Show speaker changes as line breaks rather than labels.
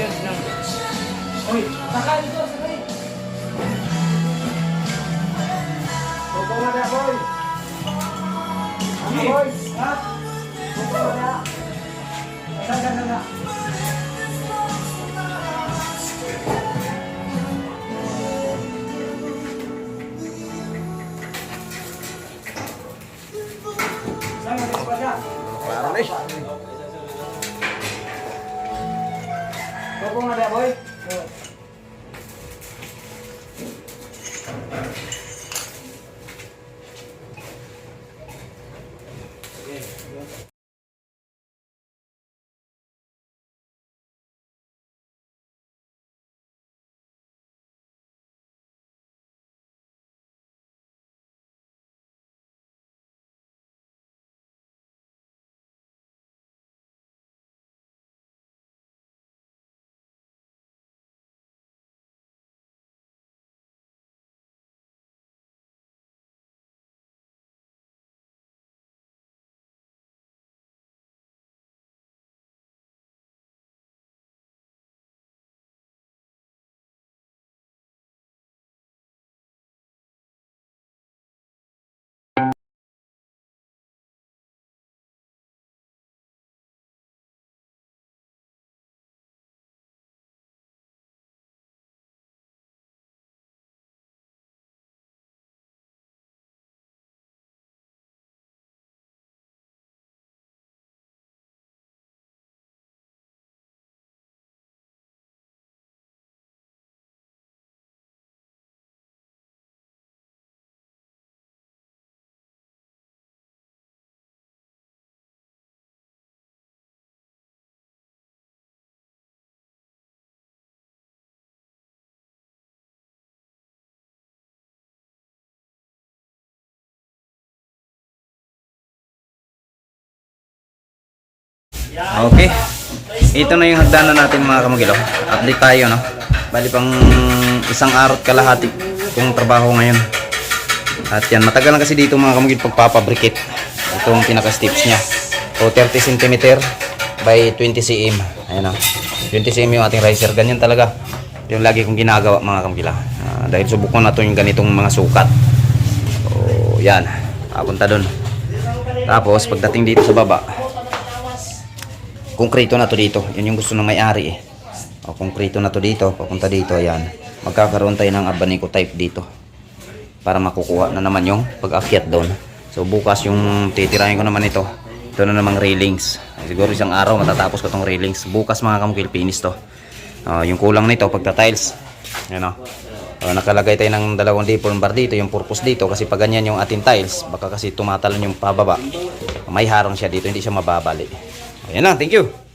Uy, sakay dito, sakay.
Opo na na, boy. Ano, boy? Ha? Opo na na. Saan, saan, saan,
Đâu con
là đẹp ơi. Ừ.
Okay. Ito na yung hagdanan natin mga kamagilo. Update tayo, no? Bali pang isang araw at kalahati kung trabaho ngayon. At yan, matagal na kasi dito mga kamagilo pagpapabricate. Itong pinaka-steps niya. O 30 cm by 20 cm. Ayan o. 20 cm yung ating riser. Ganyan talaga. Yung lagi kong ginagawa mga kamagila. Ah, dahil subukan na to yung ganitong mga sukat. O yan. Papunta doon. Tapos pagdating dito sa baba, konkreto na to dito. Yun yung gusto ng may-ari eh. O, konkreto na to dito. Papunta dito, ayan. Magkakaroon tayo ng abanico type dito. Para makukuha na naman yung pag-akyat doon. So, bukas yung titirahin ko naman ito. Ito na namang railings. Siguro isang araw matatapos ko tong railings. Bukas mga kamukil, finish to. Ah, yung kulang nito, pagka-tiles. Yan o. Ah, nakalagay tayo ng dalawang dipon bar dito. Yung purpose dito, kasi pag ganyan yung ating tiles, baka kasi tumatalon yung pababa. May harang siya dito, hindi siya mababali. Ayan na, thank you.